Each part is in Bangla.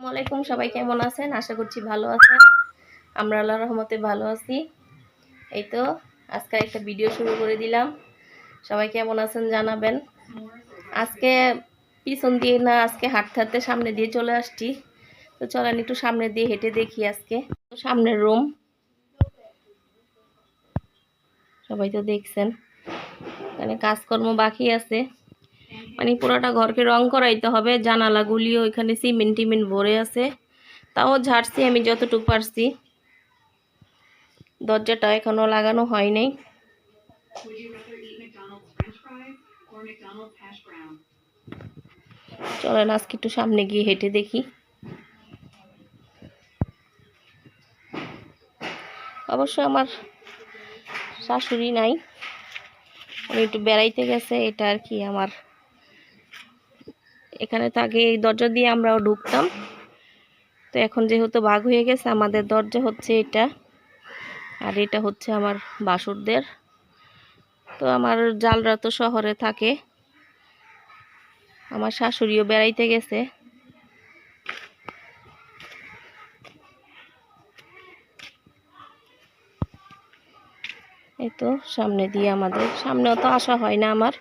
আসসালামাইকুম সবাই কেমন আছেন? আশা করছি ভালো আছেন। আমরা আল্লাহ রহমতে ভালো আছি। এই তো, আজকে একটা ভিডিও শুরু করে দিলাম। সবাই কেমন আছেন জানাবেন। আজকে পিছন দিয়ে না, আজকে হাঁটতে হাঁটতে সামনে দিয়ে চলে আসছি। তো চলেন একটু সামনে দিয়ে হেঁটে দেখি আজকে। তো সামনের রুম সবাই তো দেখছেন। এখানে কাজকর্ম বাকি আছে। মানে পুরোটা ঘরকে রং করাইতে হবে, জানালাগুলিও এখানে সিমেন্ট টিমেন্ট ভরে আছে। তাও ঝাড়ছি, আমি যতটুকু পারছি। দরজাটা এখনও লাগানো হয় brown? চলেন, আজকে একটু সামনে গিয়ে হেঁটে দেখি। অবশ্য আমার শাশুড়ি নাই, উনি একটু বেড়াইতে গেছে, এটা আর কি আমার এখানে তো আগে এই দরজা দিয়ে আমরাও ঢুকতাম। তো এখন যেহেতু ভাগ হয়ে গেছে, আমাদের দরজা হচ্ছে এটা। আর এটা হচ্ছে আমার বাসুরদের। তো আমার জালরা তো শহরে থাকে। আমার শাশুড়িও বেড়াইতে গেছে। এই তো সামনে দিয়ে আমাদের। সামনেও তো আসা হয় না আমার।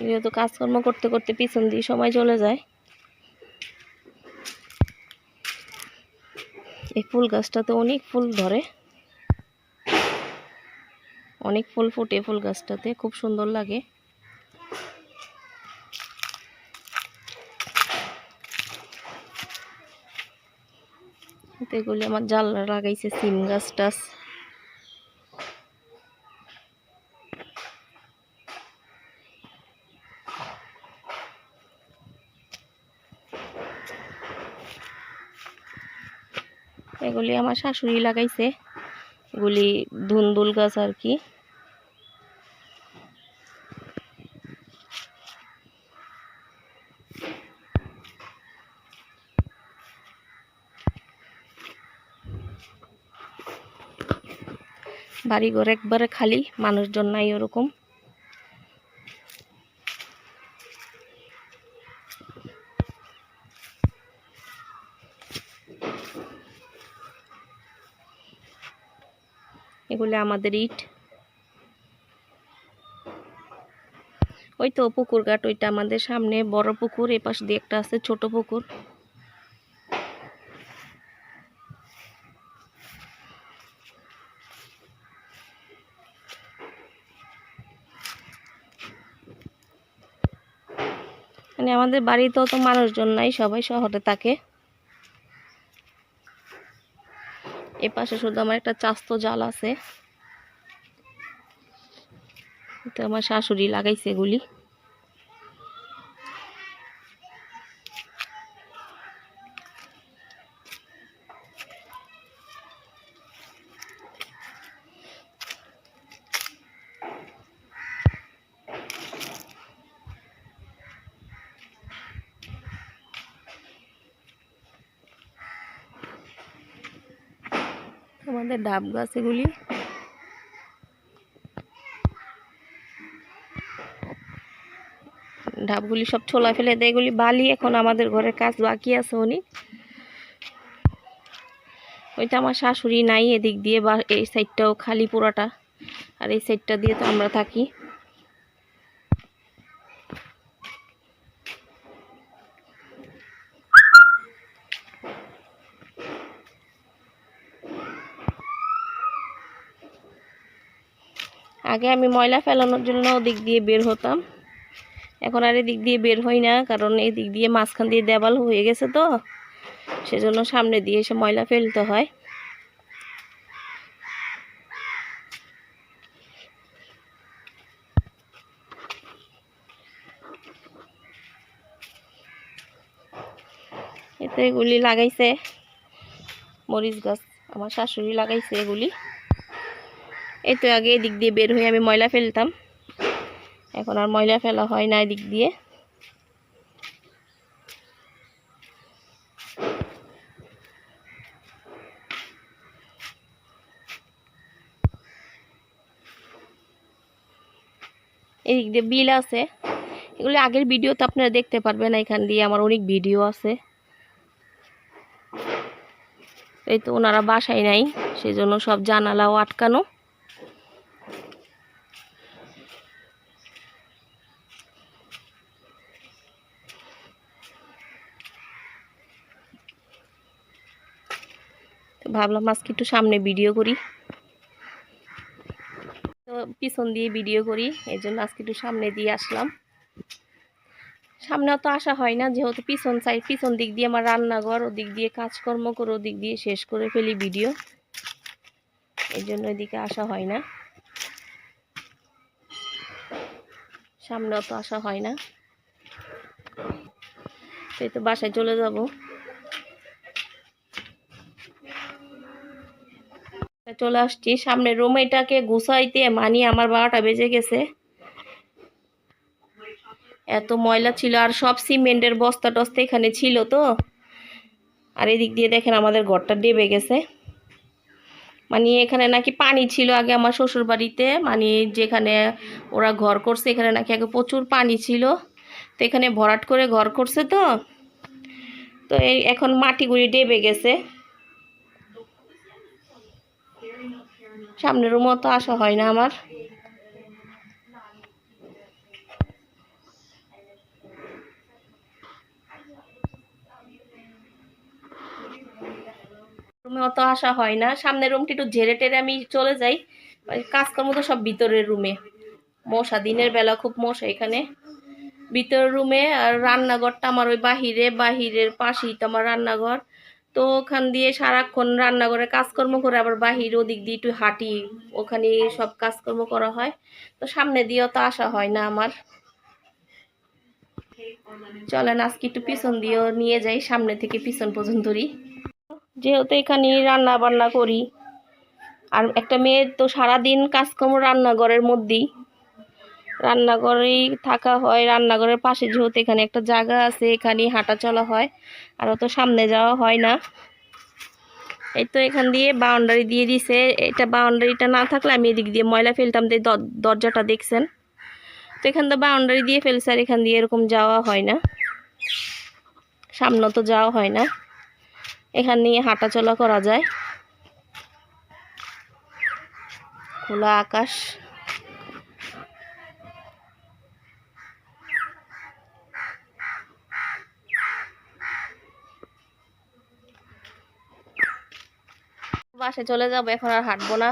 যেহেতু কাজকর্ম করতে করতে পিছন দিয়ে সময় চলে যায়। এই ফুল গাছটাতে অনেক ফুল ধরে। অনেক ফুল ফুটে ফুল গাছটাতে, খুব সুন্দর লাগে। এগুলি আমার জানলা লাগাইছে, সিম গাছ টাছ। এগুলি আমার শাশুড়ি লাগাইছে। এগুলি ধুন্দুল গাছ আর কি। বাড়িঘর একবারে খালি, মানুষজন নাই ওরকম। এগুলো আমাদের ইট। ওই তো পুকুর ঘাট, ওইটা আমাদের সামনে, বড় পুকুর এ পাশ দিয়ে একটা আছে ছোট পুকুর। মানে আমাদের বাড়িতেও তো মানুষজন নাই, সবাই শহরে থাকে। এ পাশে শুধু আমার একটা চাস্ত জাল আছে। এটা আমার শাশুড়ি লাগাইছে এগুলি আমাদের ডাব গাছ এগুলি। ডাবগুলি সব ছোলা ফেলে দেয়, এগুলি বালি এখন আমাদের ঘরের কাজ বাকি আছে উনি। ওইটা আমার শাশুড়ি নাই এদিক দিয়ে, বা এই সাইডটাও খালি পুরাটা, আর এই সাইডটা দিয়ে তো আমরা থাকি। আগে আমি ময়লা ফেলানোর জন্য ওদিক দিয়ে বের হতাম। এখন আর এদিক দিয়ে বের হই না, কারণ এদিক দিয়ে মাঝখান দিয়ে দেওয়াল হয়ে গেছে তো। সেজন্য সামনে দিয়ে এসে ময়লা ফেলতে হয়। এতে এগুলি লাগাইছে। মরিচ গাছ, আমার শাশুড়ি লাগাইছে এগুলি। এই তো আগে এদিক দিয়ে বের হয়ে আমি ময়লা ফেলতাম। এখন আর ময়লা ফেলা হয় না দিক দিয়ে। এদিক দিয়ে বিল আছে। এগুলি আগের ভিডিও তো আপনারা দেখতে পারবেন, এখান দিয়ে আমার অনেক ভিডিও আছে। এই তো ওনারা বাসায় নাই সেই জন্য সব জানালাও আটকানো। তো ভাবলাম আজকে একটু সামনে ভিডিও করি। তো পিছন দিয়ে ভিডিও করি, এই জন্য আজকে একটু সামনে দিয়ে আসলাম। সামনে অত আসা হয় না, যেহেতু পিছন সাইড পিছন দিক দিয়ে আমার রান্নাঘর, ওদিক দিয়ে কাজকর্ম করে ওদিক দিয়ে শেষ করে ফেলি ভিডিও এই জন্য এদিকে আসা হয় না। সামনে অত আসা হয় না। এই তো বাসায় চলে যাব। চলে আসছি। সামনে রুম এটাকে গুছাইতে মানি আমার বারোটা বেজে গেছে। এত ময়লা ছিল আর সব সিমেন্টের বস্তা টস্তা এখানে ছিল তো। আর এদিক দিয়ে দেখেন আমাদের ঘরটা ডেবে গেছে। মানে এখানে নাকি পানি ছিল আগে আমার শ্বশুর বাড়িতে মানে যেখানে ওরা ঘর করছে, এখানে নাকি আগে প্রচুর পানি ছিল। তো এখানে ভরাট করে ঘর করছে তো। তো এই এখন মাটিগুলি ডেবে গেছে। সামনের রুমও তো আসা হয় না আমার। রুমে অত আসা হয় না। সামনের রুমটি একটু ঝেড়ে টেরে আমি চলে যাই। কাজকর্ম তো সব ভিতরের রুমে। মশা, দিনের বেলা খুব মশা এখানে। ভিতরের রুমে আর রান্নাঘরটা আমার ওই বাহিরে, বাহিরের পাশেই তো আমার রান্নাঘর। তো ওখান দিয়ে সারাক্ষণ রান্নাঘরে কাজকর্ম করে আবার বাহির ওদিক দিয়ে একটু হাঁটি। ওখানে সব কাজকর্ম করা হয়। তো সামনে দিয়েও তো আসা হয় না আমার। চলেন, আজকে একটু পিছন দিয়েও নিয়ে যাই, সামনে থেকে পিছন পর্যন্তই যেহেতু এখানে রান্না বান্না করি, আর একটা মেয়ের তো সারাদিন কাজকর্ম রান্নাঘরের মধ্যেই। রান্নাঘরেই থাকা হয়। রান্নাঘরের পাশে যেহেতু এখানে একটা জায়গা আছে, এখানেই হাঁটা চলা হয়। আর অত সামনে যাওয়া হয় না। এই তো এখান দিয়ে বাউন্ডারি দিয়ে দিছে। এটা বাউন্ডারিটা না থাকলে আমি এদিক দিয়ে ময়লা ফেলতাম যে দর- দরজাটা দেখছেন? তো এখান দিয়ে বাউন্ডারি দিয়ে ফেলছে আর এখান দিয়ে এরকম যাওয়া হয় না। সামনে তো যাওয়া হয় না। এখান নিয়ে হাঁটা চলা করা যায়। খোলা আকাশ। বাসায় চলে যাব, এখন আর হাঁটবো না।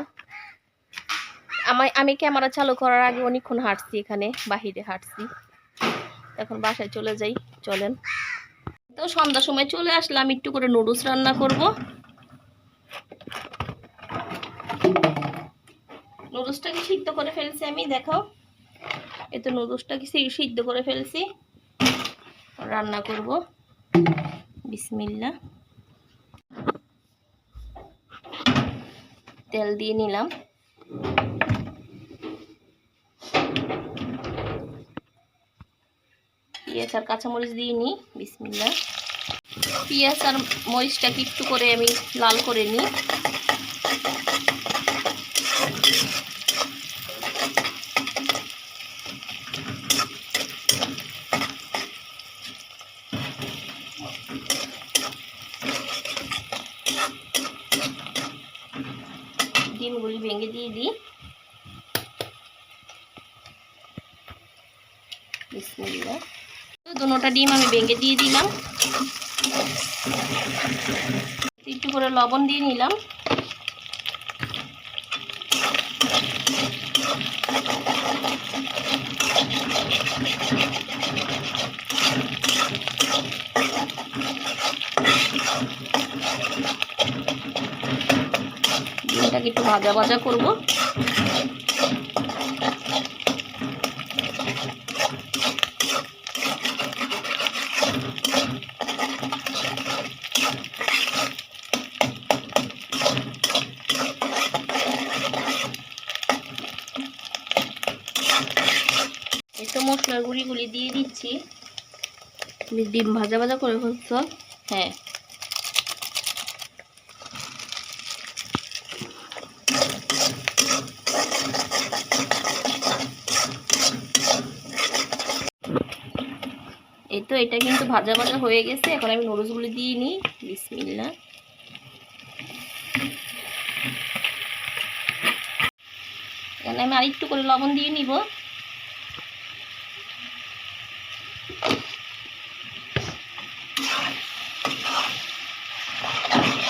আমি আমি ক্যামেরা চালু করার আগে অনেকক্ষণ হাঁটছি এখানে, বাহিরে হাঁটছি। এখন বাসায় চলে যাই, চলেন। তো সন্ধ্যার সময় চলে আসলাম, একটু করে নুডলস রান্না করব। নুডলসটাকে সিদ্ধ করে ফেলছি আমি, দেখাও। এই তো নুডলসটাকে সিদ্ধ করে ফেলছি। রান্না করব। বিসমিল্লা তেল দিয়ে নিলাম। পেঁয়াজ আর কাঁচামরিচ দিয়ে নিই বিসমিল্লা পেঁয়াজ আর মরিচটাকে একটু করে আমি লাল করে নিই ডিমগুলি ভেঙে দিয়ে দিই বিসমিল্লা দুটোটা ডিম আমি ভেঙে দিয়ে দিলাম। একটু করে লবণ দিয়ে নিলাম। ডিমটাকে একটু ভাজা ভাজা করব এই তো মশলার গুঁড়িগুলি দিয়ে দিচ্ছি তুমি ডিম ভাজা ভাজা করে ফেলছ? হ্যাঁ। এই তো, এটা কিন্তু ভাজা ভাজা হয়ে গেছে। এখন আমি নুডলসগুলি দিয়ে নিই। বিসমিল্লা এখানে আমি আরেকটু করে লবণ দিয়ে নিব।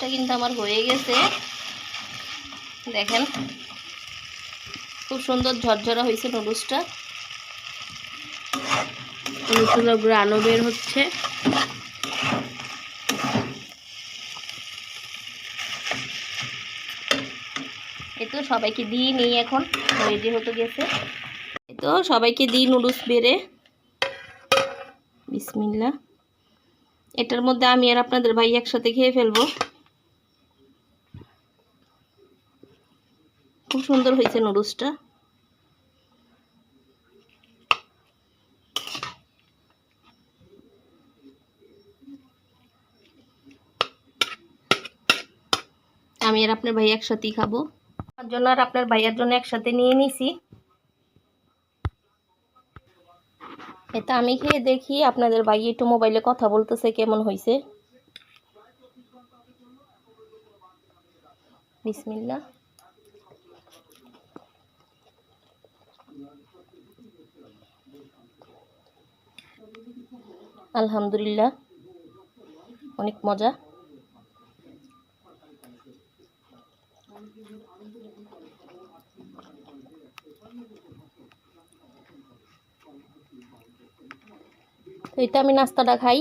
নুডলসটা কিন্তু আমার হয়ে গেছে। দেখেন, খুব সুন্দর ঝরঝরা হয়েছে নুডলসটা। নুডলসের গ্রানও বের হচ্ছে। এই তো সবাইকে দিয়ে নিই এখন। রেডি হতে গেছে। এই তো সবাইকে দিই নুডলস বেড়ে। বিসমিল্লা এটার মধ্যে আমি আর আপনাদের ভাই একসাথে খেয়ে ফেলব। সুন্দর হয়েছে নুডলসটা। আমি আর আপনার ভাই একসাথেই খাব। আমার জন্য আর আপনার ভাইয়ার জন্য একসাথে নিয়ে নিছি। এটা আমি খেয়ে দেখি, আপনাদের ভাই একটু মোবাইলে কথা বলতেছে কেমন হয়েছে। বিসমিল্লা আলহামদুলিল্লাহ। অনেক মজা। তো এটা আমি নাস্তাটা খাই।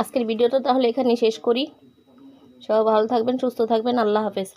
আজকের ভিডিওটা তাহলে এখানে শেষ করি। সবাই ভালো থাকবেন, সুস্থ থাকবেন। আল্লাহ হাফেজ।